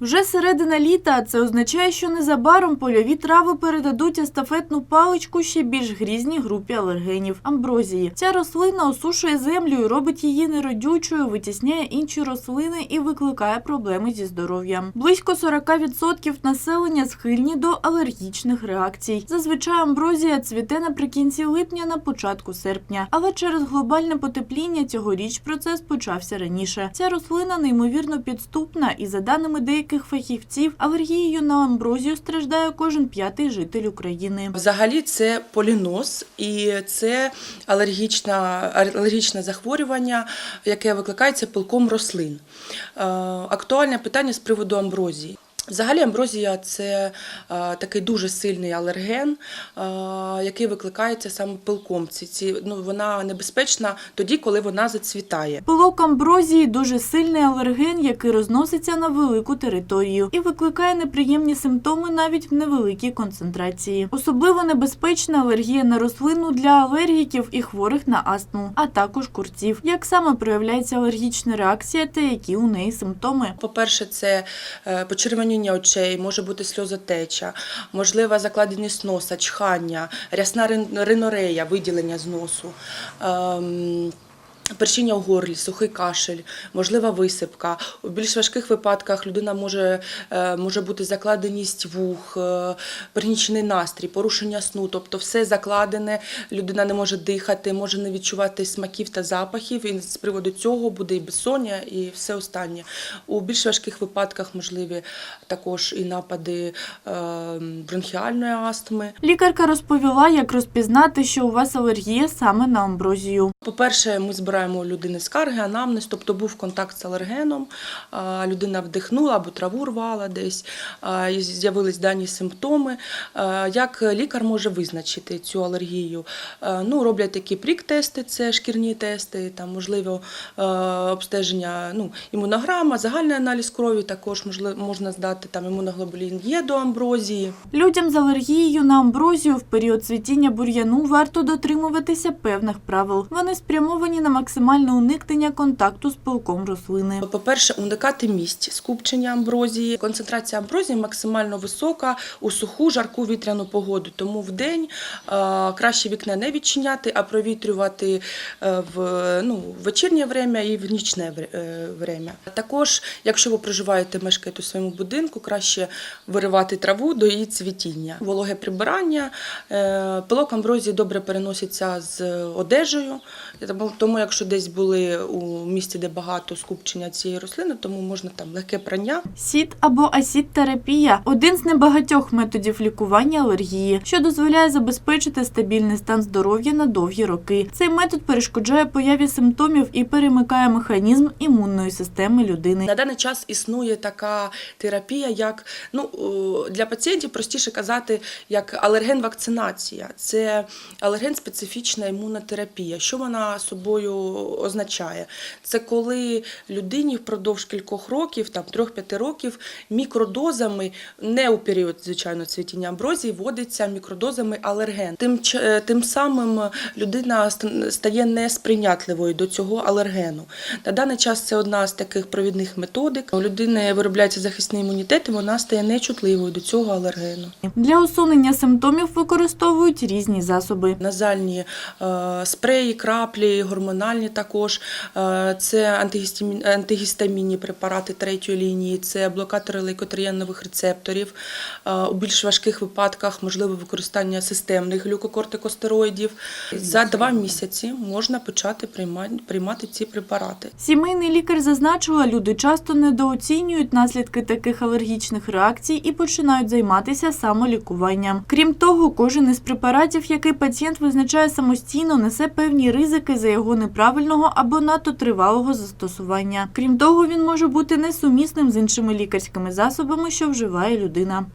Вже середина літа, а це означає, що незабаром польові трави передадуть естафетну паличку ще більш грізній групі алергенів амброзії. Ця рослина осушує землю і робить її неродючою, витісняє інші рослини і викликає проблеми зі здоров'ям. Близько 40% населення схильні до алергічних реакцій. Зазвичай амброзія цвіте наприкінці липня на початку серпня, але через глобальне потепління цьогоріч процес почався раніше. Ця рослина неймовірно підступна, і за даними деяких фахівців, алергією на амброзію страждає кожен п'ятий житель України. Взагалі це поліноз і це алергічна, алергічне захворювання, яке викликається пилком рослин. Е, Актуальне питання з приводу амброзії. Взагалі амброзія це такий дуже сильний алерген, який викликається саме пилком. Ці, ці, ну, вона небезпечна тоді, коли вона зацвітає. Пилок амброзії дуже сильний алерген, який розноситься на велику територію і викликає неприємні симптоми навіть в невеликій концентрації. Особливо небезпечна алергія на рослину для алергіків і хворих на астму, а також курців. Як саме проявляється алергічна реакція та які у неї симптоми? По-перше, це е, почервоніння очей, може бути сльозотеча, можлива закладеність носа, чхання, рясна рин- ринорея, виділення з носу. Першіння в горлі, сухий кашель, можлива висипка. У більш важких випадках людина може, е, може бути закладеність вух, е, пригнічений настрій, порушення сну, тобто все закладене, людина не може дихати, може не відчувати смаків та запахів. І з приводу цього буде і безсоння, і все останнє. У більш важких випадках можливі також і напади е, бронхіальної астми. Лікарка розповіла, як розпізнати, що у вас алергія саме на амброзію. По-перше, ми збираємо у людини скарги, анамнез, тобто був контакт з алергеном, людина вдихнула або траву рвала десь, з'явились дані симптоми. Як лікар може визначити цю алергію? Ну, роблять такі прік-тести, це шкірні тести, там, можливо, обстеження, ну, імунограма, загальний аналіз крові, також можна здати там імуноглобулін є до амброзії. Людям з алергією на амброзію в період цвітіння бур'яну варто дотримуватися певних правил. Вони спрямовані на максимальне уникнення контакту з пилком рослини. По-перше, уникати місць скупчення амброзії. Концентрація амброзії максимально висока у суху, жарку вітряну погоду. Тому в день е, краще вікна не відчиняти, а провітрювати е, в ну, вечірнє время і в нічне е, время. Також, якщо ви проживаєте, мешкаєте у своєму будинку, краще виривати траву до її цвітіння. Вологе прибирання, пилок амброзії добре переноситься з одежею. Тому, тому якщо десь були у місті, де багато скупчення цієї рослини, тому можна там легке прання. Сід або асід-терапія один з небагатьох методів лікування алергії, що дозволяє забезпечити стабільний стан здоров'я на довгі роки. Цей метод перешкоджає появі симптомів і перемикає механізм імунної системи людини. На даний час існує така терапія, як ну для пацієнтів простіше казати, як алерген-вакцинація. Це алерген-специфічна імунотерапія. Що вона собою означає? Це коли людині впродовж кількох років, там 3-5 років, мікродозами, не у період звичайно цвітіння амброзії, вводиться мікродозами алерген. Тим е, тим самим людина стає несприйнятливою до цього алергену. На даний час це одна з таких провідних методик. У людини виробляється захисний імунітет, і вона стає нечутливою до цього алергену. Для усунення симптомів використовують різні засоби. Назальні е, спреї, краплі, гормональні також. Е, це антигістамін- антигістамінні препарати третьої лінії, це блокатори лейкотрієнових рецепторів. Е, у більш важких випадках можливе використання системних глюкокортикостероїдів. За два місяці можна почати приймати, ці препарати. Сімейний лікар зазначила, люди часто недооцінюють наслідки таких алергічних реакцій і починають займатися самолікуванням. Крім того, кожен із препаратів, який пацієнт визначає самостійно, несе певні ризики за його неправильного або надто тривалого застосування. Крім того, він може бути несумісним з іншими лікарськими засобами, що вживає людина.